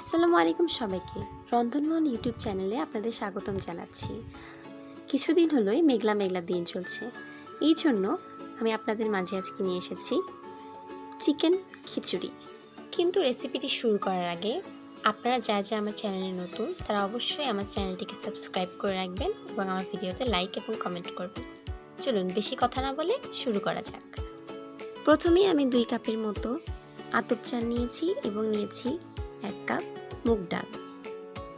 আসসালামু আলাইকুম সবাইকে। রন্ধনমোহন ইউটিউব চ্যানেলে আপনাদের স্বাগতম জানাচ্ছি। কিছুদিন হলোই মেঘলা মেঘলা দিন চলছে। এই জন্য আমি আপনাদের মাঝে আজকে নিয়ে এসেছি চিকেন খিচুড়ি। কিন্তু রেসিপিটি শুরু করার আগে আপনারা যা যা আমার চ্যানেলে নতুন, তারা অবশ্যই আমার চ্যানেলটিকে সাবস্ক্রাইব করে রাখবেন এবং আমার ভিডিওতে লাইক এবং কমেন্ট করবেন। চলুন বেশি কথা না বলে শুরু করা যাক। প্রথমেই আমি দুই কাপের মতো আতপ চাল নিয়েছি এবং নিয়েছি এক কাপ মুগ ডাল।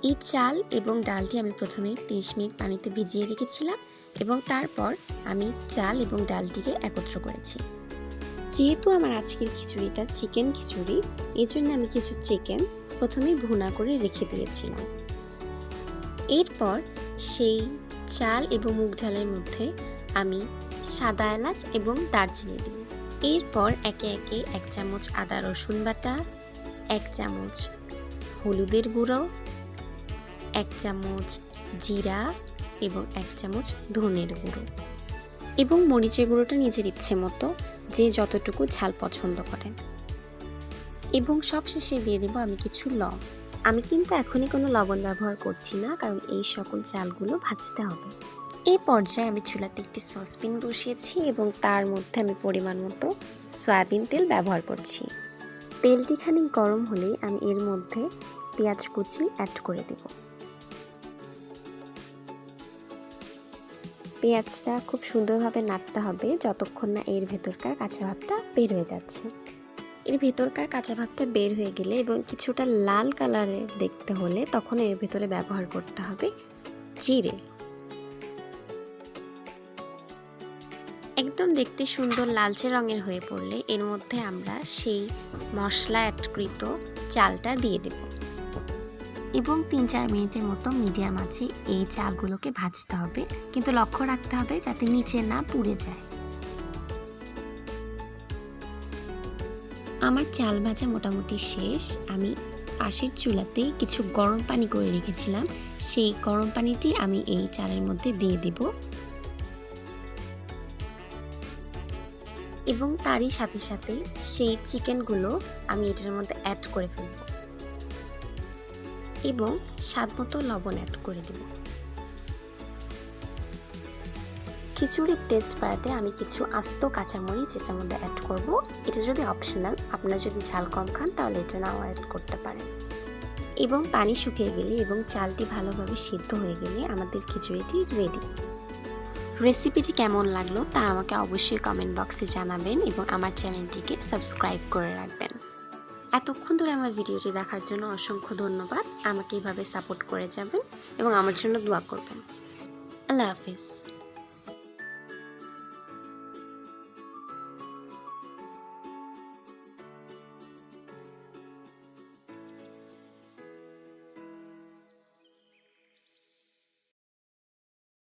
এই চাল এবং ডালটি আমি প্রথমে 30 মিনিট পানিতে ভিজিয়ে রেখেছিলাম এবং তারপর আমি চাল এবং ডালটিকে একত্র করেছি। যেহেতু আমার আজকের খিচুড়িটা চিকেন খিচুড়ি এই জন্য আমি কিছু চিকেন প্রথমে ভুনা করে রেখে দিয়েছিলাম। এরপর সেই চাল এবং মুগ ডালের মধ্যে আমি সাদা এলাচ এবং দারচিনি দিই। এরপর একে একে এক চামচ আদা রসুন বাটা এক চামচ হলুদের গুঁড়ো, এক চামচ জিরা এবং এক চামচ ধনের গুঁড়ো এবং মরিচের গুঁড়োটা নিজের ইচ্ছে মতো যে যতটুকু ঝাল পছন্দ করেন। এবং সবশেষে দিয়ে দেবো আমি কিছু লং আমি কিন্তু এখনই কোনো লবণ ব্যবহার করছি না, কারণ এই সকল চালগুলো ভাজতে হবে। এই পর্যায়ে আমি চুলাতে একটি সসপ্যান বসিয়েছি এবং তার মধ্যে আমি পরিমাণ মতো সয়াবিন তেল ব্যবহার করছি। তেলটি খানিক গরম হলেই আমি এর মধ্যে পেঁয়াজ কুচি অ্যাড করে দেব। পেঁয়াজটা খুব সুন্দরভাবে নাড়তে হবে যতক্ষণ না এর ভেতরকার কাঁচা ভাবটা বের হয়ে যাচ্ছে। এর ভেতরকার কাঁচা ভাবটা বের হয়ে গেলে এবং কিছুটা লাল কালারের দেখতে হলে তখন এর ভেতরে ব্যবহার করতে হবে জিরে। একদম দেখতে সুন্দর লালচে রঙের হয়ে পড়লে এর মধ্যে আমরা সেই মশলা অ্যাডকৃত চালটা দিয়ে দেব। এবং তিন চার মিনিটের মতো মিডিয়াম আছে এই চালগুলোকে ভাজতে হবে। কিন্তু লক্ষ্য রাখতে হবে যাতে নিচে না পুড়ে যায়। আমার চাল ভাজা মোটামুটি শেষ। আমি পাশের চুলাতেই কিছু গরম পানি করে রেখেছিলাম। সেই গরম পানিটি আমি এই চালের মধ্যে দিয়ে দেবো। এবং তারই সাথে সাথে সেই চিকেনগুলো আমি এটার মধ্যে অ্যাড করে ফেলব। এবং স্বাদ মতো লবণ অ্যাড করে দেব। খিচুড়ির টেস্ট বাড়াতে আমি কিছু আস্ত কাঁচামরিচ এটার মধ্যে অ্যাড করব। এটা যদি অপশনাল আপনারা যদি ঝাল কম খান, তাহলে এটা নাও অ্যাড করতে পারেন। এবং পানি শুকিয়ে গেলে এবং চালটি ভালোভাবে সিদ্ধ হয়ে গেলে আমাদের খিচুড়িটি রেডি রেসিপিটি কেমন লাগল তা আমাকে অবশ্যই কমেন্ট বক্সে জানাবেন এবং আমার চ্যানেলটিকে সাবস্ক্রাইব করে রাখবেন। এতক্ষণ ধরে আমার ভিডিওটি দেখার জন্য অসংখ্য ধন্যবাদ। আমাকে এইভাবে সাপোর্ট করে যাবেন এবং আমার জন্য দোয়া করবেন। আল্লাহ হাফিজ।